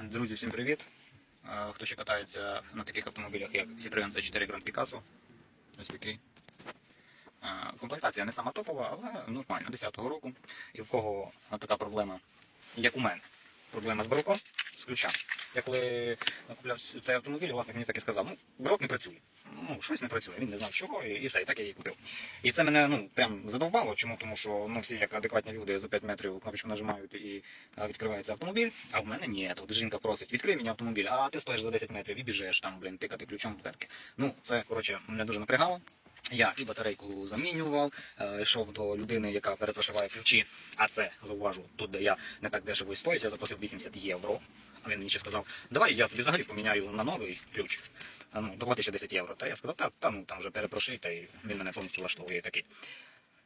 Друзі, всім привіт! Хто ще катається на таких автомобілях, як Citroen C4 Grand Picasso. Ось такий. Комплектація не сама топова, але нормально, 10-го року. І в кого така проблема, як у мене, проблема з брелком, з ключа. Я коли купляв цей автомобіль, власник мені так і сказав, ну, брелок не працює. Ну, щось не працює, він не знав чого, і, і все, і так я її купив. І це мене ну, прям задовбало, чому? Тому що ну, всі як адекватні люди за 5 метрів кнопочку нажимають і а, відкривається автомобіль, а в мене ні. Тут жінка просить, відкрий мені автомобіль, а ти стоїш за 10 метрів і біжиш там, блін, тикати ключом в дверки. Ну, це, коротше, мене дуже напрягало. Я і батарейку замінював, е, йшов до людини, яка перепрошиває ключі, а це зауважу, тут де я не так дешево і стоїть, я заплатив 80 євро. А він мені ще сказав, давай я тобі взагалі поміняю на новий ключ. А, ну, доплати ще 10 євро. Та я сказав, та, та ну там вже перепрошив, та й він мене повністю влаштовує такий.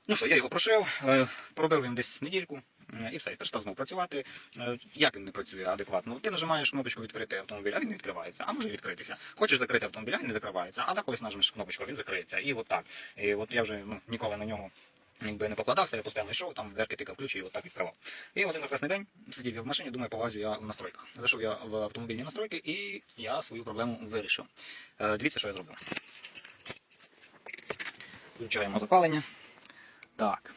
Ну що, я його прошив, е, пробив він десь недільку, е, і все, і перестав знову працювати. Е, Як він не працює адекватно? Ти нажимаєш кнопочку відкрити автомобіль, а він не відкривається, а може відкритися. Хочеш закрити автомобіль, а він не закривається, а так колись нажмеш кнопочку, він закриється. І от так. І от я вже ну, ніколи на нього. Якби не покладався, я постійно йшов, там дверки тикав ключі і отак відкривав. І один прекрасний день сидів я в машині, думаю, полазю я в настройках. Зайшов я в автомобільні настройки і я свою проблему вирішив. Е, Дивіться, що я зробив. Включаємо запалення. Так.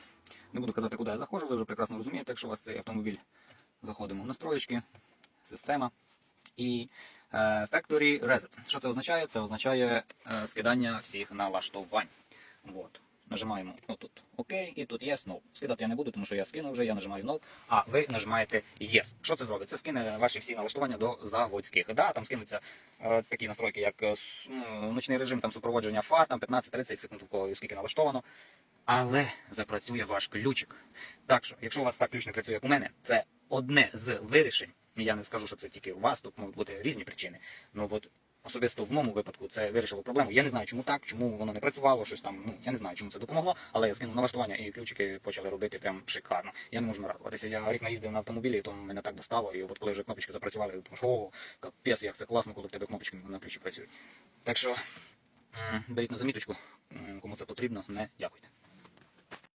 Не буду казати, куди я заходжу, ви вже прекрасно розумієте, якщо у вас цей автомобіль. Заходимо в настроєчки, система і е, Factory Reset. Що це означає? Це означає е, скидання всіх налаштувань. От. Нажимаємо отут ОК і тут Yes, No. Скидати я не буду, тому що я скинув вже, я нажимаю No, а ви нажимаєте Yes. Що це зробить? Це скине ваші всі налаштування до заводських. Да, там скинуться е, такі настройки, як е, ночний режим там, супроводження фар, там 15-30 секунд, скільки налаштовано. Але запрацює ваш ключик. Так що, якщо у вас так ключ не працює, як у мене, це одне з вирішень. Я не скажу, що це тільки у вас, тут можуть бути різні причини. Ну от особисто в моєму випадку це вирішило проблему. Я не знаю, чому так, чому воно не працювало, щось там. Ну я не знаю, чому це допомогло, але я скинув налаштування і ключики почали робити прям шикарно. Я не можу нарадуватися. Я рік наїздив на автомобілі, то мене так достало. І от коли вже кнопочки запрацювали, я думаю, що ого, капець, як це класно, коли в тебе кнопочки на ключі працюють. Так що беріть на заміточку, кому це потрібно, не дякуйте.